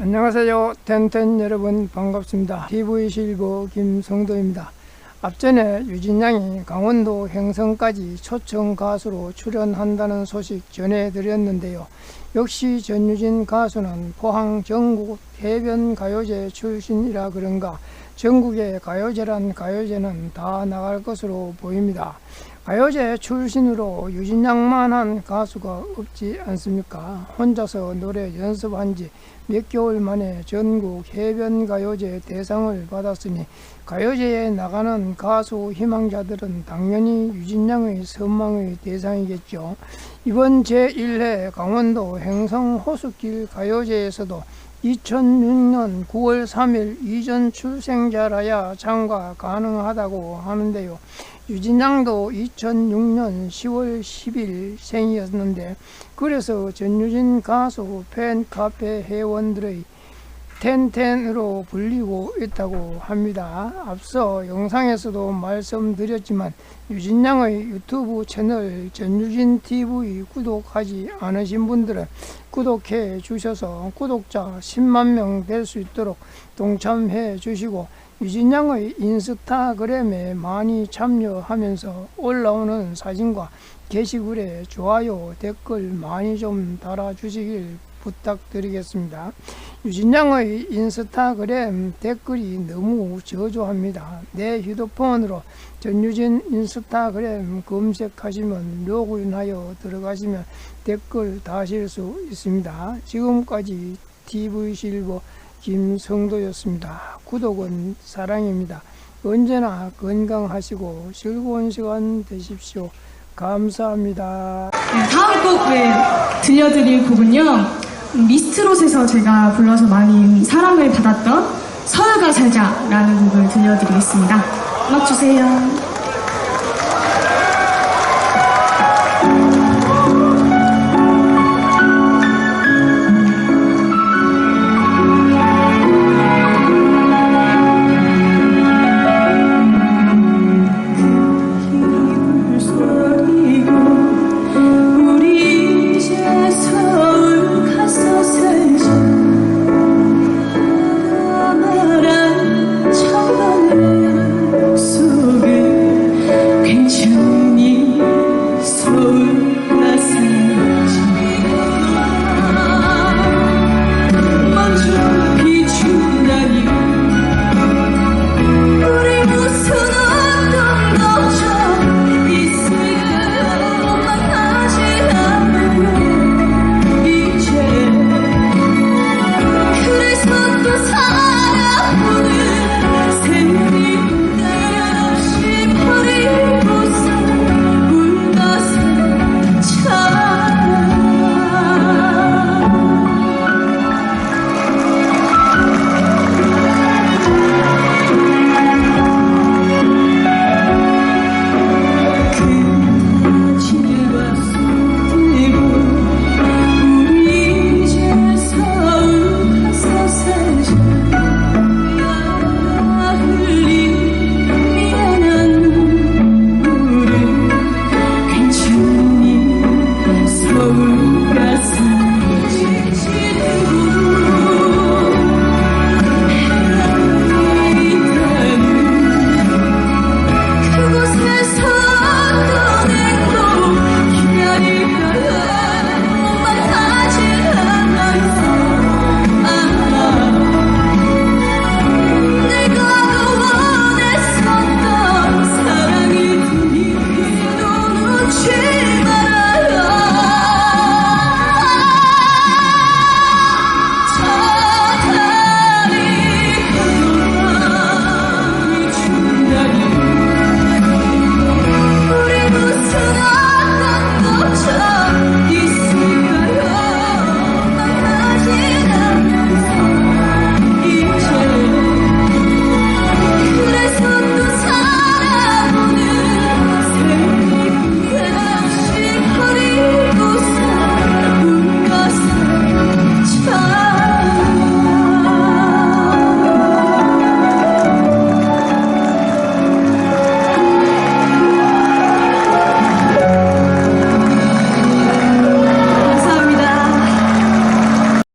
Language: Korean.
안녕하세요. 텐텐 여러분 반갑습니다. TV 실버 김성도입니다. 앞전에 유진양이 강원도 행성까지 초청 가수로 출연한다는 소식 전해드렸는데요. 역시 전유진 가수는 포항 전국 해변 가요제 출신이라 그런가 전국의 가요제란 가요제는 다 나갈 것으로 보입니다. 가요제 출신으로 유진 양만한 가수가 없지 않습니까? 혼자서 노래 연습한 지 몇 개월 만에 전국 해변 가요제 대상을 받았으니 가요제에 나가는 가수 희망자들은 당연히 유진 양의 선망의 대상이겠죠. 이번 제1회 강원도 행성 호수길 가요제에서도 2006년 9월 3일 이전 출생자라야 참가 가능하다고 하는데요. 유진양도 2006년 10월 10일 생이었는데 그래서 전유진 가수 팬카페 회원들의 텐텐으로 불리고 있다고 합니다. 앞서 영상에서도 말씀드렸지만 유진양의 유튜브 채널 전유진 TV 구독하지 않으신 분들은 구독해 주셔서 구독자 10만 명 될 수 있도록 동참해 주시고 유진양의 인스타그램에 많이 참여하면서 올라오는 사진과 게시글에 좋아요 댓글 많이 좀 달아주시길 부탁드리겠습니다. 유진양의 인스타그램 댓글이 너무 저조합니다. 내 휴대폰으로 전유진 인스타그램 검색하시면 로그인하여 들어가시면 댓글 다실 수 있습니다. 지금까지 TV실버 김성도였습니다. 구독은 사랑입니다. 언제나 건강하시고 즐거운 시간 되십시오. 감사합니다. 네, 다음 곡 네, 들려드릴 곡은요. 음, 미스트롯에서 제가 불러서 많이 사랑을 받았던 서울가 살자라는 곡을 들려드리겠습니다. 음악 주세요. you.